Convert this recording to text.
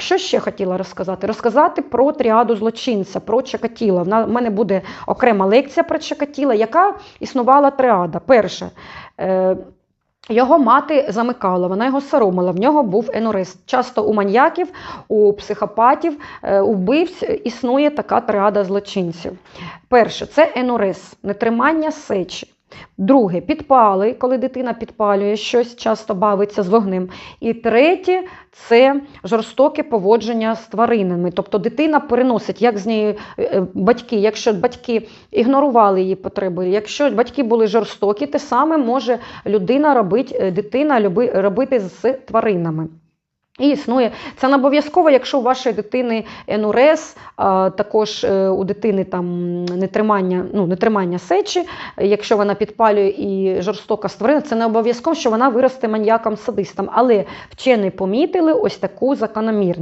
Так, що ще хотіла розказати? Розказати про тріаду злочинця, про Чекатіла. В мене буде окрема лекція про Чекатіла, яка існувала тріада. Перше. Е, його мати замикала, вона його соромила, в нього був енорез. Часто у маньяків, у психопатів, е, у вбивць існує така триада злочинців. Перше, це енорез, нетримання сечі. Друге, підпали, коли дитина підпалює щось, часто бавиться з вогнем. І третє це жорстоке поводження з тваринами. Тобто дитина переносить, як з нею е, батьки, якщо батьки ігнорували її потреби, якщо батьки були жорстокі, те саме може людина робити, е, дитина робити з тваринами. І існує це не обов'язково, якщо у вашої дитини НУРС, а також е, у дитини там нетримання, ну, нетримання сечі, якщо вона підпалює і жорстока створена, це не обов'язково, що вона виросте маньяком-садистом. Але вчені помітили ось таку закономірність.